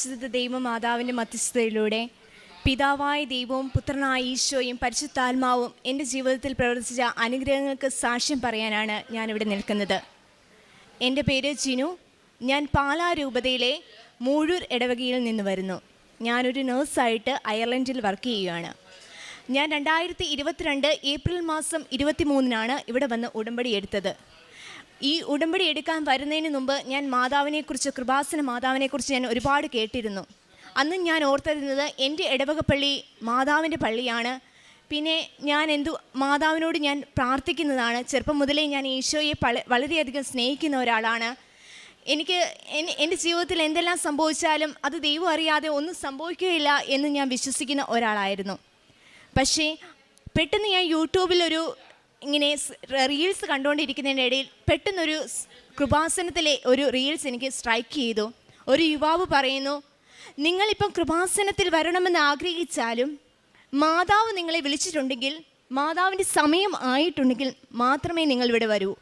പരിശുദ്ധ ദൈവമാതാവിന്റെ മധ്യസ്ഥതയിലൂടെ പിതാവായ ദൈവവും പുത്രനായ ഈശോയും പരിശുദ്ധാത്മാവും എന്റെ ജീവിതത്തിൽ പ്രവർത്തിച്ച അനുഗ്രഹങ്ങൾക്ക് സാക്ഷ്യം പറയാനാണ് ഞാനിവിടെ നിൽക്കുന്നത്. എന്റെ പേര് ജിനു. ഞാൻ പാലാ രൂപതയിലെ മൂഴൂർ ഇടവകയിൽ നിന്ന് വരുന്നു. ഞാനൊരു നേഴ്സായിട്ട് അയർലൻഡിൽ വർക്ക് ചെയ്യുകയാണ്. ഞാൻ രണ്ടായിരത്തി ഇരുപത്തിരണ്ട് ഏപ്രിൽ മാസം ഇരുപത്തി മൂന്നിനാണ് ഇവിടെ വന്ന് ഉടമ്പടി എടുത്തത്. ഈ ഉടമ്പടി എടുക്കാൻ വരുന്നതിന് മുമ്പ് ഞാൻ മാതാവിനെക്കുറിച്ച് കൃപാസന മാതാവിനെക്കുറിച്ച് ഞാൻ ഒരുപാട് കേട്ടിരുന്നു. അന്ന് ഞാൻ ഓർത്തിരുന്നത് എന്റെ ഇടവകപ്പള്ളി പള്ളി മാതാവിന്റെ പള്ളിയാണ്. പിന്നെ ഞാൻ എന്തു മാതാവിനോട് ഞാൻ പ്രാർത്ഥിക്കുന്നതാണ്. ചെറുപ്പം മുതലേ ഞാൻ ഈശോയെ വളരെയധികം സ്നേഹിക്കുന്ന ഒരാളാണ്. എനിക്ക് എന്റെ ജീവിതത്തിൽ എന്തെല്ലാം സംഭവിച്ചാലും അത് ദൈവം അറിയാതെ ഒന്നും സംഭവിക്കുകയില്ല എന്ന് ഞാൻ വിശ്വസിക്കുന്ന ഒരാളായിരുന്നു. പക്ഷേ പെട്ടെന്ന് ഞാൻ യൂട്യൂബിലൊരു ഇങ്ങനെ റീൽസ് കണ്ടുകൊണ്ടിരിക്കുന്നതിന്റെ ഇടയിൽ പെട്ടെന്നൊരു കൃപാസനത്തിലെ ഒരു റീൽസ് എനിക്ക് സ്ട്രൈക്ക് ചെയ്തു. ഒരു യുവാവ് പറയുന്നു നിങ്ങളിപ്പം കൃപാസനത്തിൽ വരണമെന്ന് ആഗ്രഹിച്ചാലും മാതാവ് നിങ്ങളെ വിളിച്ചിട്ടുണ്ടെങ്കിൽ മാതാവിന്റെ സമയം ആയിട്ടുണ്ടെങ്കിൽ മാത്രമേ നിങ്ങൾ ഇവിടെ വരൂ.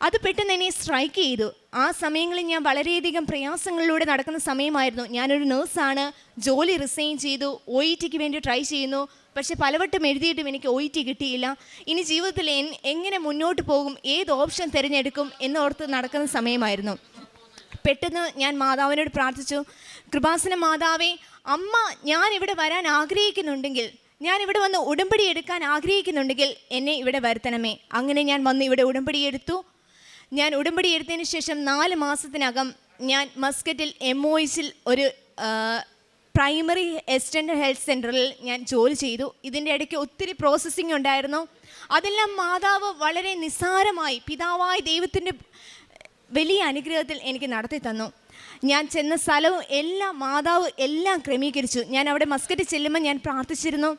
അത് പെട്ടെന്ന് എന്നെ സ്ട്രൈക്ക് ചെയ്തു. ആ സമയങ്ങളിൽ ഞാൻ വളരെയധികം പ്രയാസങ്ങളിലൂടെ നടക്കുന്ന സമയമായിരുന്നു. ഞാനൊരു നേഴ്സാണ് ജോലി റിസൈൻ ചെയ്തു. ഒ ഇ ടിക്ക് വേണ്ടി ട്രൈ ചെയ്യുന്നു. പക്ഷെ പലവട്ടം എഴുതിയിട്ടും എനിക്ക് ഒ ഇ ടി കിട്ടിയില്ല. ഇനി ജീവിതത്തിൽ എങ്ങനെ മുന്നോട്ട് പോകും? ഏത് ഓപ്ഷൻ തിരഞ്ഞെടുക്കും? എന്നോർത്ത് നടക്കുന്ന സമയമായിരുന്നു. പെട്ടെന്ന് ഞാൻ മാതാവിനോട് പ്രാർത്ഥിച്ചു. കൃപാസന മാതാവേ അമ്മ ഞാൻ ഇവിടെ വരാൻ ആഗ്രഹിക്കുന്നുണ്ടെങ്കിൽ ഞാൻ ഇവിടെ വന്ന് ഉടമ്പടി എടുക്കാൻ ആഗ്രഹിക്കുന്നുണ്ടെങ്കിൽ എന്നെ ഇവിടെ വരുത്തണമേ. അങ്ങനെ ഞാൻ വന്ന് ഇവിടെ ഉടമ്പടി എടുത്തു. ഞാൻ ഉടമ്പടി എടുത്തതിന് ശേഷം നാല് മാസത്തിനകം ഞാൻ മസ്കറ്റിൽ എം ഒ എസിൽ ഒരു പ്രൈമറി എസ്റ്റൻഡ് ഹെൽത്ത് സെന്ററിൽ ഞാൻ ജോലി ചെയ്തു. ഇതിന്റെ ഇടയ്ക്ക് ഒത്തിരി പ്രോസസ്സിംഗ് ഉണ്ടായിരുന്നു. അതെല്ലാം മാതാവ് വളരെ നിസ്സാരമായി പിതാവായ ദൈവത്തിന്റെ വലിയ അനുഗ്രഹത്തിൽ എനിക്ക് നടത്തി തന്നു. ഞാൻ ചെന്ന സ്ഥലവും എല്ലാം മാതാവ് എല്ലാം ക്രമീകരിച്ചു. ഞാൻ അവിടെ മസ്കറ്റ് ചെല്ലുമ്പോൾ ഞാൻ പ്രാർത്ഥിച്ചിരുന്നു.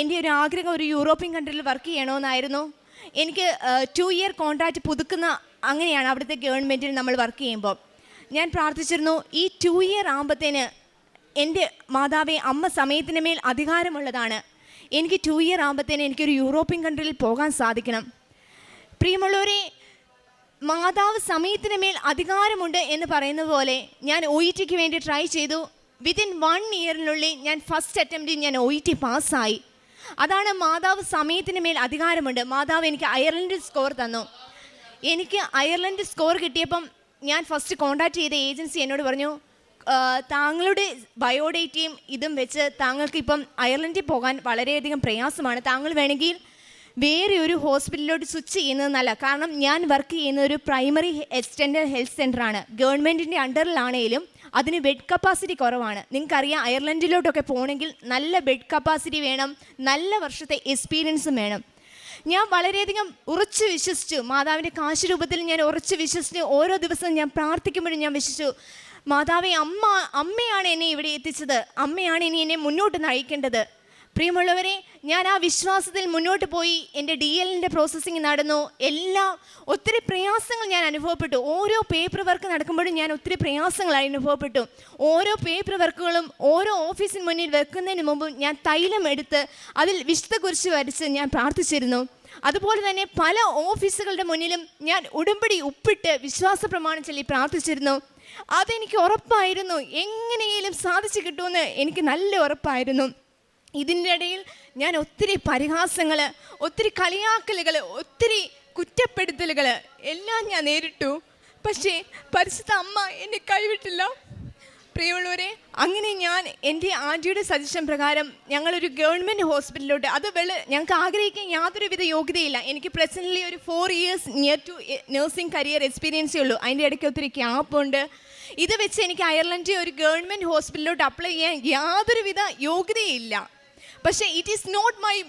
എന്റെ ഒരു ആഗ്രഹം ഒരു യൂറോപ്യൻ കൺട്രിയിൽ വർക്ക് ചെയ്യണമെന്നായിരുന്നു. എനിക്ക് ടു ഇയർ കോൺട്രാക്റ്റ് പുതുക്കുന്ന അങ്ങനെയാണ് അവിടുത്തെ ഗവൺമെന്റിൽ നമ്മൾ വർക്ക് ചെയ്യുമ്പോൾ. ഞാൻ പ്രാർത്ഥിച്ചിരുന്നു ഈ ടു ഇയർ ആകുമ്പത്തേന് എന്റെ മാതാവെ അമ്മ സമയത്തിന് മേൽ അധികാരമുള്ളതാണ്. എനിക്ക് ടു ഇയർ ആകുമ്പത്തേന് എനിക്കൊരു യൂറോപ്യൻ കൺട്രിയിൽ പോകാൻ സാധിക്കണം. പ്രിയമുള്ളവരെ മാതാവ് സമയത്തിന് മേൽ അധികാരമുണ്ട് എന്ന് പറയുന്ന പോലെ ഞാൻ ഒ ഇ ടിക്ക് വേണ്ടി ട്രൈ ചെയ്തു. വിതിൻ വൺ ഇയറിനുള്ളിൽ ഞാൻ ഫസ്റ്റ് അറ്റംപ്റ്റിൽ ഞാൻ ഒ ഇ ടി പാസ്സായി അതാണ് മാതാവ് സമയത്തിന് മേൽ അധികാരമുണ്ട്. മാതാവ് എനിക്ക് അയർലൻഡ് സ്കോർ തന്നു. എനിക്ക് അയർലൻഡ് സ്കോർ കിട്ടിയപ്പം ഞാൻ ഫസ്റ്റ് കോൺടാക്ട് ചെയ്ത ഏജൻസി എന്നോട് പറഞ്ഞു "ആ, താങ്കളുടെ ബയോഡേറ്റയും ഇതും വെച്ച് താങ്കൾക്ക് ഇപ്പം അയർലൻഡിൽ പോകാൻ വളരെയധികം പ്രയാസമാണ്. താങ്കൾ വേണമെങ്കിൽ വേറെ ഒരു ഹോസ്പിറ്റലിലോട്ട് സ്വിച്ച് ചെയ്യുന്നത് നല്ല. കാരണം ഞാൻ വർക്ക് ചെയ്യുന്ന ഒരു പ്രൈമറി എക്സ്റ്റൻഡ് ഹെൽത്ത് സെന്ററാണ് ഗവൺമെന്റിന്റെ അണ്ടറിലാണേലും അതിന് ബെഡ് കപ്പാസിറ്റി കുറവാണ്. നിങ്ങൾക്കറിയാം അയർലൻഡിലോട്ടൊക്കെ പോകണമെങ്കിൽ നല്ല ബെഡ് കപ്പാസിറ്റി വേണം നല്ല വർഷത്തെ എക്സ്പീരിയൻസും വേണം. ഞാൻ വളരെയധികം ഉറച്ചു വിശ്വസിച്ചു. മാതാവിന്റെ കാശ് രൂപത്തിൽ ഞാൻ ഉറച്ചു വിശ്വസിച്ച് ഓരോ ദിവസവും ഞാൻ പ്രാർത്ഥിക്കുമ്പോഴും ഞാൻ വിശ്വസിച്ചു മാതാവെ അമ്മ അമ്മയാണ് എന്നെ ഇവിടെ എത്തിച്ചത്. അമ്മയാണ് ഇനി എന്നെ മുന്നോട്ട് നയിക്കേണ്ടത്. പ്രിയമുള്ളവരെ ഞാൻ ആ വിശ്വാസത്തിൽ മുന്നോട്ട് പോയി എന്റെ ഡി എല്ലിന്റെ പ്രോസസ്സിങ് നടന്നു. എല്ലാം ഒത്തിരി പ്രയാസങ്ങൾ ഞാൻ അനുഭവപ്പെട്ടു. ഓരോ പേപ്പർ വർക്ക് നടക്കുമ്പോഴും ഞാൻ ഒത്തിരി പ്രയാസങ്ങൾ അനുഭവപ്പെട്ടു. ഓരോ പേപ്പർ വർക്കുകളും ഓരോ ഓഫീസിന് മുന്നിൽ വെക്കുന്നതിന് മുമ്പ് ഞാൻ തൈലം എടുത്ത് അതിൽ വിശുദ്ധ കുറിച്ച് വരച്ച് ഞാൻ പ്രാർത്ഥിച്ചിരുന്നു. അതുപോലെ തന്നെ പല ഓഫീസുകളുടെ മുന്നിലും ഞാൻ ഉടമ്പടി ഉപ്പിട്ട് വിശ്വാസ പ്രമാണം ചൊല്ലി പ്രാർത്ഥിച്ചിരുന്നു. അതെനിക്ക് ഉറപ്പായിരുന്നു. എങ്ങനെയെങ്കിലും സാധിച്ചു കിട്ടുമെന്ന് എനിക്ക് നല്ല ഉറപ്പായിരുന്നു. ഇതിന്റെ ഇടയിൽ ഞാൻ ഒത്തിരി പരിഹാസങ്ങൾ ഒത്തിരി കളിയാക്കലുകൾ ഒത്തിരി കുറ്റപ്പെടുത്തലുകൾ എല്ലാം ഞാൻ നേരിട്ടു. പക്ഷേ പരിശുദ്ധ അമ്മ എന്നെ കൈവിട്ടില്ല. പ്രിയമുള്ളവരെ അങ്ങനെ ഞാൻ എന്റെ ആന്റിയുടെ സജഷൻ പ്രകാരം ഞങ്ങളൊരു ഗവൺമെന്റ് ഹോസ്പിറ്റലിലോട്ട് അത് വെള്ള ഞങ്ങൾക്ക് ആഗ്രഹിക്കാൻ യാതൊരുവിധ യോഗ്യതയില്ല. എനിക്ക് പ്രസന്റ്ലി ഒരു four years near to nursing career എക്സ്പീരിയൻസേ ഉള്ളൂ. അതിന്റെ ഇടയ്ക്ക് ഒത്തിരി ക്യാപ്പുണ്ട് ഇത് വെച്ച് എനിക്ക് അയർലൻഡിൽ ഒരു ഗവൺമെന്റ് ഹോസ്പിറ്റലിലോട്ട് അപ്ലൈ ചെയ്യാൻ യാതൊരുവിധ യോഗ്യതയില്ല. പക്ഷേ it is not my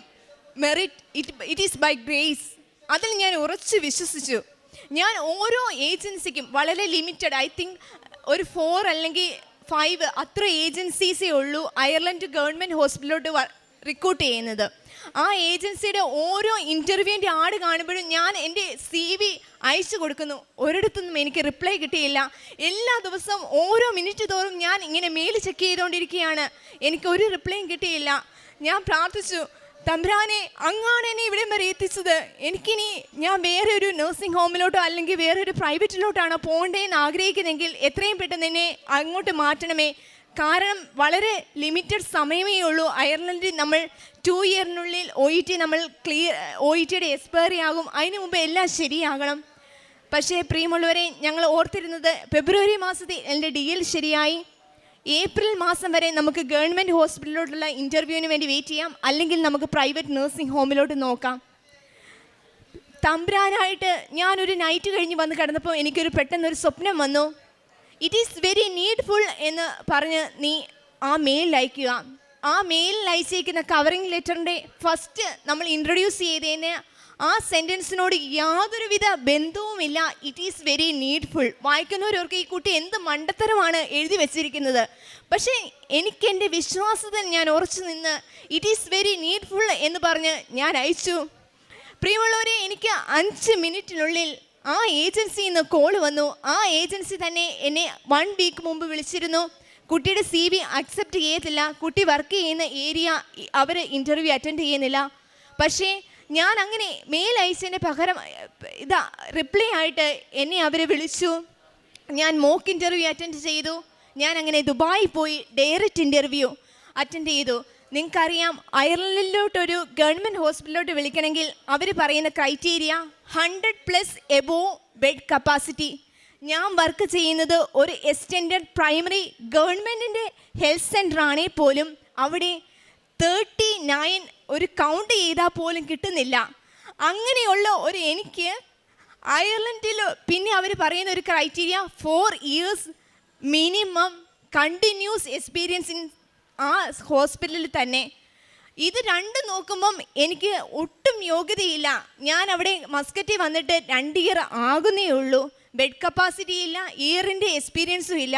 merit it it is by grace അതിൽ ഞാൻ ഉറച്ച് വിശ്വസിച്ചു. ഞാൻ ഓരോ ഏജൻസിക്കും വളരെ ലിമിറ്റഡ് ഐ തിങ്ക് ഒരു ഫോർ അല്ലെങ്കിൽ ഫൈവ് അത്ര ഏജൻസീസേ ഉള്ളൂ അയർലൻഡ് ഗവൺമെന്റ് ഹോസ്പിറ്റലിലോട്ട് റിക്രൂട്ട് ചെയ്യുന്നത്. ആ ഏജൻസിയുടെ ഓരോ ഇന്റർവ്യൂവിന്റെ ആട് കാണുമ്പോഴും ഞാൻ എന്റെ സി വി അയച്ചു കൊടുക്കുന്നു. ഒരിടത്തുനിന്നും എനിക്ക് റിപ്ലൈ കിട്ടിയില്ല. എല്ലാ ദിവസവും ഓരോ മിനിറ്റ് തോറും ഞാൻ ഇങ്ങനെ മെയിൽ ചെക്ക് ചെയ്തുകൊണ്ടിരിക്കുകയാണ്. എനിക്ക് ഒരു റിപ്ലൈയും കിട്ടിയില്ല. ഞാൻ പ്രാർത്ഥിച്ചു തമ്പ്രാനെ അങ്ങാണ് എന്നെ ഇവിടം വരെ എത്തിച്ചത്. എനിക്കിനി ഞാൻ വേറെ ഒരു നഴ്സിംഗ് ഹോമിലോട്ടോ അല്ലെങ്കിൽ വേറെ ഒരു പ്രൈവറ്റിലോട്ടാണോ പോകേണ്ടതെന്ന് ആഗ്രഹിക്കുന്നെങ്കിൽ എത്രയും പെട്ടെന്ന് എന്നെ അങ്ങോട്ട് മാറ്റണമേ. കാരണം വളരെ ലിമിറ്റഡ് സമയമേ ഉള്ളൂ. അയർലൻഡിൽ നമ്മൾ ടു ഇയറിനുള്ളിൽ ഒ ഇ ടി നമ്മൾ ക്ലിയർ ഒ ഇ ടിയുടെ എക്സ്പയറി ആകും. അതിന് മുമ്പ് എല്ലാം ശരിയാകണം. പക്ഷേ പ്രിയമുള്ളവരെ ഞങ്ങൾ ഓർത്തിരുന്നത് ഫെബ്രുവരി മാസത്തിൽ എന്റെ ഡി എൽ ശരിയായി. ഏപ്രിൽ മാസം വരെ നമുക്ക് ഗവൺമെന്റ് ഹോസ്പിറ്റലിലോട്ടുള്ള ഇന്റർവ്യൂവിന് വേണ്ടി വെയിറ്റ് ചെയ്യാം. അല്ലെങ്കിൽ നമുക്ക് പ്രൈവറ്റ് നഴ്സിംഗ് ഹോമിലോട്ട് നോക്കാം. തമ്പ്രാനായിട്ട് ഞാനൊരു നൈറ്റ് കഴിഞ്ഞ് വന്ന് കിടന്നപ്പോൾ എനിക്കൊരു പെട്ടെന്നൊരു സ്വപ്നം വന്നു. ഇറ്റ് ഈസ് വെരി നീഡ്ഫുൾ എന്ന് പറഞ്ഞ് നീ ആ മെയിൽ അയക്കുക. ആ മെയിലിൽ അയച്ചേക്കുന്ന കവറിംഗ് ലെറ്ററിന്റെ ഫസ്റ്റ് നമ്മൾ ഇൻട്രൊഡ്യൂസ് ചെയ്തതിന് ആ സെന്റൻസിനോട് യാതൊരുവിധ ബന്ധവുമില്ല. ഇറ്റ് ഈസ് വെരി നീഡ്ഫുൾ വായിക്കുന്നവരവർക്ക് ഈ കുട്ടി എന്ത് മണ്ടത്തരമാണ് എഴുതി വെച്ചിരിക്കുന്നത്? പക്ഷേ എനിക്ക് എന്റെ വിശ്വാസത്തിൽ ഞാൻ ഉറച്ചു നിന്ന് ഇറ്റ് ഈസ് വെരി നീഡ്ഫുൾ എന്ന് പറഞ്ഞ് ഞാൻ അയച്ചു. പ്രിയമുള്ളവരെ എനിക്ക് അഞ്ച് മിനിറ്റിനുള്ളിൽ ആ ഏജൻസിയിൽ നിന്ന് കോൾ വന്നു. ആ ഏജൻസി തന്നെ എന്നെ വൺ വീക്ക് മുമ്പ് വിളിച്ചിരുന്നു. കുട്ടിയുടെ സി വി അക്സെപ്റ്റ് ചെയ്യത്തില്ല കുട്ടി വർക്ക് ചെയ്യുന്ന ഏരിയ അവർ ഇന്റർവ്യൂ അറ്റൻഡ് ചെയ്യുന്നില്ല. പക്ഷേ ഞാൻ അങ്ങനെ മെയിൽ അയച്ചതിന്റെ പകരം ഇതാ റിപ്ലൈ ആയിട്ട് എന്നെ അവർ വിളിച്ചു. ഞാൻ മോക്ക് ഇന്റർവ്യൂ അറ്റൻഡ് ചെയ്തു. ഞാൻ അങ്ങനെ ദുബായിൽ പോയി ഡയറക്റ്റ് ഇന്റർവ്യൂ അറ്റൻഡ് ചെയ്തു. നിങ്ങൾക്കറിയാം അയർലൻഡിലോട്ടൊരു ഗവൺമെന്റ് ഹോസ്പിറ്റലിലോട്ട് വിളിക്കണമെങ്കിൽ അവർ പറയുന്ന criteria hundred plus above bed capacity ഞാൻ വർക്ക് ചെയ്യുന്നത് ഒരു എക്സ്റ്റെൻഡഡ് പ്രൈമറി ഗവൺമെന്റിന്റെ ഹെൽത്ത് സെന്ററാണേ പോലും അവിടെ തേർട്ടി നയൻ ഒരു കൗണ്ട് ചെയ്താൽ പോലും കിട്ടുന്നില്ല. അങ്ങനെയുള്ള ഒരു എനിക്ക് അയർലൻഡിൽ പിന്നെ അവർ പറയുന്ന ഒരു criteria four years minimum continuous experience in ആ ഹോസ്പിറ്റലിൽ തന്നെ. ഇത് രണ്ട് നോക്കുമ്പം എനിക്ക് ഒട്ടും യോഗ്യതയില്ല. ഞാൻ അവിടെ മസ്കറ്റി വന്നിട്ട് രണ്ട് ഇയർ ആകുന്നേ ഉള്ളൂ. ബെഡ് കപ്പാസിറ്റി ഇല്ല ഇയറിന്റെ എക്സ്പീരിയൻസും ഇല്ല.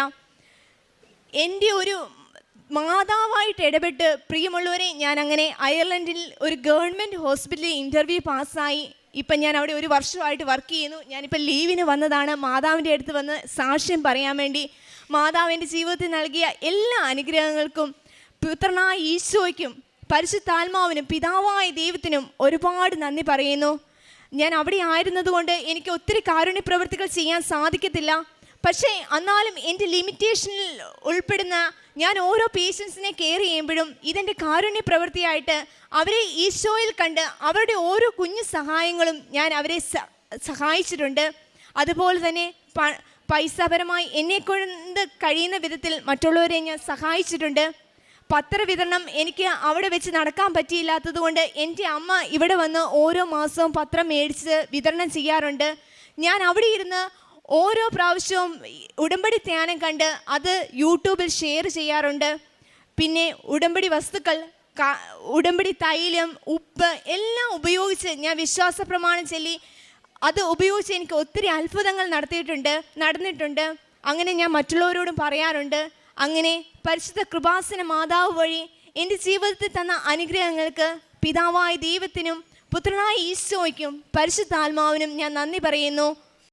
എന്റെ ഒരു മാതാവായിട്ട് ഇടപെട്ട് പ്രിയമുള്ളവരെ ഞാൻ അങ്ങനെ അയർലൻഡിൽ ഒരു ഗവൺമെന്റ് ഹോസ്പിറ്റലിൽ ഇന്റർവ്യൂ പാസ്സായി. ഇപ്പം ഞാൻ അവിടെ ഒരു വർഷമായിട്ട് വർക്ക് ചെയ്യുന്നു. ഞാനിപ്പോൾ ലീവിന് വന്നതാണ്. മാതാവിന്റെ അടുത്ത് വന്ന് സാക്ഷ്യം പറയാൻ വേണ്ടി മാതാവിന്റെ ജീവിതത്തിൽ നൽകിയ എല്ലാ അനുഗ്രഹങ്ങൾക്കും പുത്രനായ ഈശോയ്ക്കും പരിശുദ്ധാത്മാവിനും പിതാവായ ദൈവത്തിനും ഒരുപാട് നന്ദി പറയുന്നു. ഞാൻ അവിടെ ആയിരുന്നതുകൊണ്ട് എനിക്ക് ഒത്തിരി കാരുണ്യ പ്രവൃത്തികൾ ചെയ്യാൻ സാധിക്കത്തില്ല. പക്ഷേ എന്നാലും എന്റെ ലിമിറ്റേഷനിൽ ഉൾപ്പെടുന്ന ഞാൻ ഓരോ പേഷ്യൻസിനെ കെയർ ചെയ്യുമ്പോഴും ഇതെന്റെ കാരുണ്യ പ്രവൃത്തിയായിട്ട് അവരെ ഈശോയിൽ കണ്ട് അവരുടെ ഓരോ കുഞ്ഞു സഹായങ്ങളും ഞാൻ അവരെ സഹായിച്ചിട്ടുണ്ട്. അതുപോലെ തന്നെ പൈസാപരമായി എന്നെ കൊണ്ട് കഴിയുന്ന വിധത്തിൽ മറ്റുള്ളവരെ ഞാൻ സഹായിച്ചിട്ടുണ്ട്. പത്രവിതരണം എനിക്ക് അവിടെ വെച്ച് നടക്കാൻ പറ്റിയില്ലാത്തത് കൊണ്ട് എന്റെ അമ്മ ഇവിടെ വന്ന് ഓരോ മാസവും പത്രം മേടിച്ച് വിതരണം ചെയ്യാറുണ്ട്. ഞാൻ അവിടെ ഇരുന്ന് ഓരോ പ്രാവശ്യവും ഉടമ്പടി ധ്യാനം കണ്ട് അത് യൂട്യൂബിൽ ഷെയർ ചെയ്യാറുണ്ട്. പിന്നെ ഉടമ്പടി വസ്തുക്കൾ ഉടമ്പടി തൈലം ഉപ്പ് എല്ലാം ഉപയോഗിച്ച് ഞാൻ വിശ്വാസ പ്രമാണം ചൊല്ലി അത് ഉപയോഗിച്ച് എനിക്ക് ഒത്തിരി അത്ഭുതങ്ങൾ നടത്തിയിട്ടുണ്ട് നടന്നിട്ടുണ്ട്. അങ്ങനെ ഞാൻ മറ്റുള്ളവരോടും പറയാറുണ്ട്. അങ്ങനെ പരിശുദ്ധ കൃപാസന മാതാവ് വഴി എന്റെ ജീവിതത്തിൽ തന്ന അനുഗ്രഹങ്ങൾക്ക് പിതാവായ ദൈവത്തിനും പുത്രനായ ഈശോയ്ക്കും പരിശുദ്ധാത്മാവിനും ഞാൻ നന്ദി പറയുന്നു.